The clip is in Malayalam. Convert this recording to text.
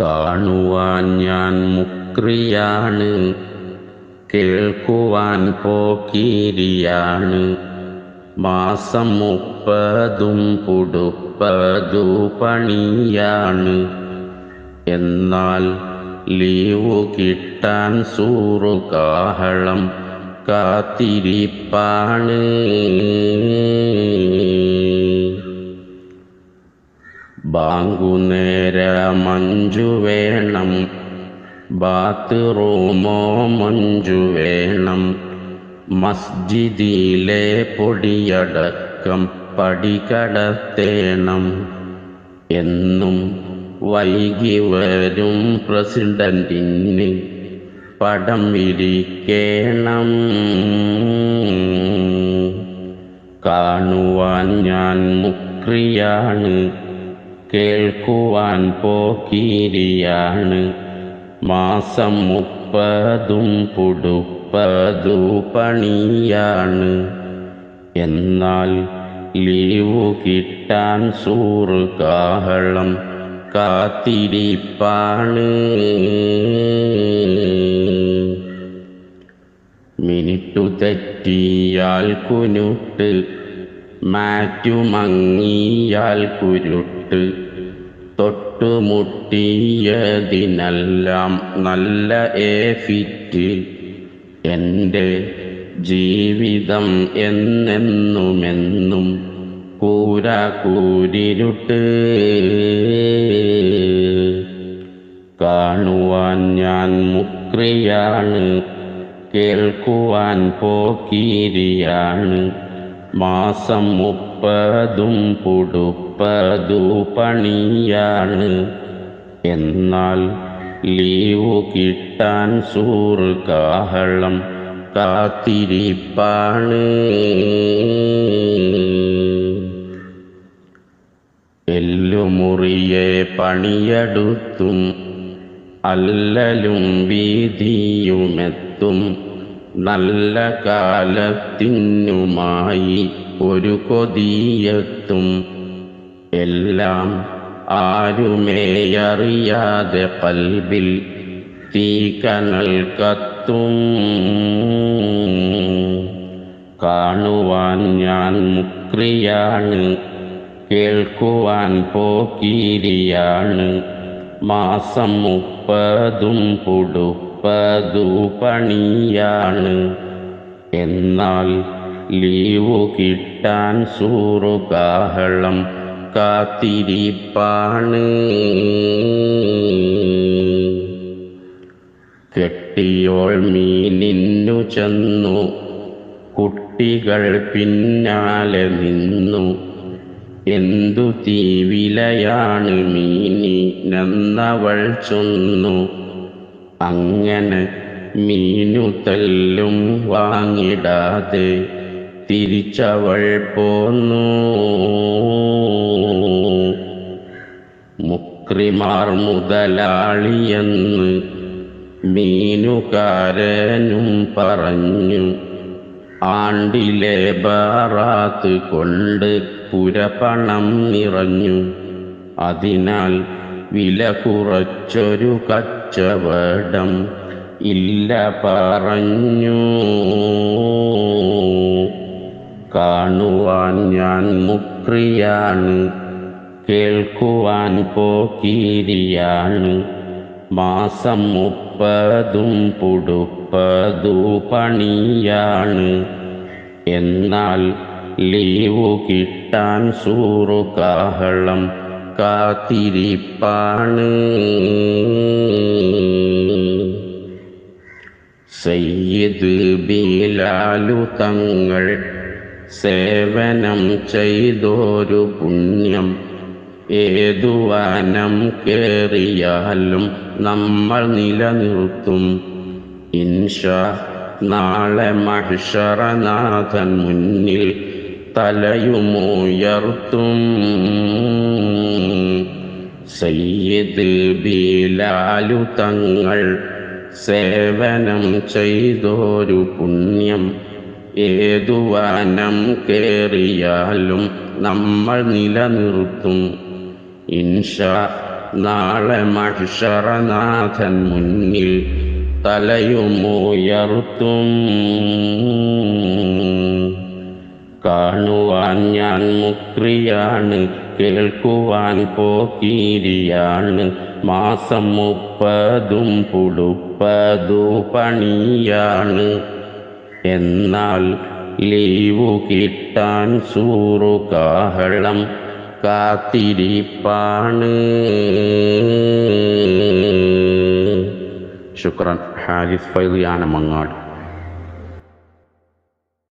കാണുവാൻ ഞാൻ മുക്രിയാണ് കേൾക്കുവാൻ പോക്കീരിയാണ്. മാസം മുപ്പതും പുടുപ്പതു പണിയാണ്. എന്നാൽ ലീവു കിട്ടാൻ സൂറു കാഹളം കാത്തിരിപ്പാണ്. ബാങ്കുനേര മഞ്ജു വേണം ബാത്റൂമോ മഞ്ചു വേണം മസ്ജിദിലെ പൊടിയടക്കം പടികടത്തേണം. എന്നും വൈകി വരും പ്രസിഡന്റിന് പടം ഇരിക്കേണം. കാണുവാൻ ഞാൻ മുക്രിയാണ്. കേൾക്കുവാൻ പോക്കീരിയാണ്. മാസം മുപ്പതും പുടുപ്പതു പണിയാണ്. എന്നാൽ ലീവു കിട്ടാൻ സൂറ് കാഹളം കാത്തിരിപ്പാണ്. മിനിറ്റു തെറ്റിയാൽ കുനുട്ട് മാറ്റുമങ്ങിയാൽ കുരുട്ട് തൊട്ടുമുട്ടിയതിനെല്ലാം നല്ല ഏഫിറ്റ് എന്റെ ജീവിതം എന്നെന്നുമെന്നും കൂര കൂരിരുട്ട് കാണുവാൻ ഞാൻ മുക്രിയാണ് കേൾക്കുവാൻ പോക്കീരിയാണ്. മാസം മുപ്പതും പുടുപ്പതു പണിയാണ്. എന്നാൽ ലീവു കിട്ടാൻ സൂറ് കാഹളം കാത്തിരിപ്പാണ്. എല്ലുമുറിയെ പണിയെടുത്തും അല്ലലും വീതിയുമെത്തും നല്ല കാലത്തിനുമായി ഒരു കൊതിയെത്തും. എല്ലാം ആരുമേയറിയാതെ പൽബിൽ തീകനൽ കത്തും. കാണുവാൻ ഞാൻ മുക്രിയാണ് കേൾക്കുവാൻ പോക്കീരിയാണ് മാസം മുപ്പതും പുടുപ്പതു പണിയാണ് എന്നാൽ ലീവു കിട്ടാൻ സൂറുകാഹളം കാത്തിരിപ്പാണ്. കെട്ടിയോൾ മീനിന്നു ചെന്നു. കുട്ടികൾ പിന്നാലെ നിന്നു. എന്തു തീവിലയാണ് മീനി? നന്നവൾ ചൊന്നു. അങ്ങനെ മീനു തല്ലും വാങ്ങിടാതെ തിരിച്ചവൾ പോന്നു. മുക്രിമാർ മുതലാളിയെന്ന് മീനുകാരനും പറഞ്ഞു. ആണ്ടിലെ ബാറാത്ത് കൊണ്ട് പുരപണം നിറഞ്ഞു. അതിനാൽ വില കുറച്ചൊരു കച്ചവടം ഇല്ല പറഞ്ഞു. കാണുവാൻ ഞാൻ മുക്രിയാണ് കേൾക്കുവാൻ പോക്കീരിയാണ്. മാസം മുപ്പതും പുടുപ്പതു പണിയാണ്. എന്നാൽ ലീവു കിട്ടാൻ സൂറു കാഹളം കാത്തിരിപ്പാണ്. സയ്യിദ് ബിലാലു തങ്ങൾ സേവനം ചെയ്തോരു പുണ്യം ഏതു വനം കേറിയാലും നമ്മൾ നിലനിർത്തും. ഇൻഷാ നാളെ മഹിഷറനാഥൻ മുന്നിൽ തലയുമുയർത്തും സയ്യിദിൽ ബീലാലു തങ്ങൾ സേവനം ചെയ്തോരു പുണ്യം ഏതു കേറിയാലും നമ്മൾ നിലനിർത്തും. ഇൻഷ നാളെ മഷറനാഥൻ മുന്നിൽ തലയുമുയർത്തും കാണുവാൻ ഞാൻ മുക്രിയാണ് കേൾക്കുവാൻ പോക്കീരിയാണ്. മാസം മുപ്പതും പുടുപ്പതു പണിയാണ്. എന്നാൽ ലീവു കിട്ടാൻ സൂറു കാഹളം കാത്തിരിപ്പാണ്. ശുക്രൻ ഹാരിസ് ഫൈലിയാണ് മങ്ങാട്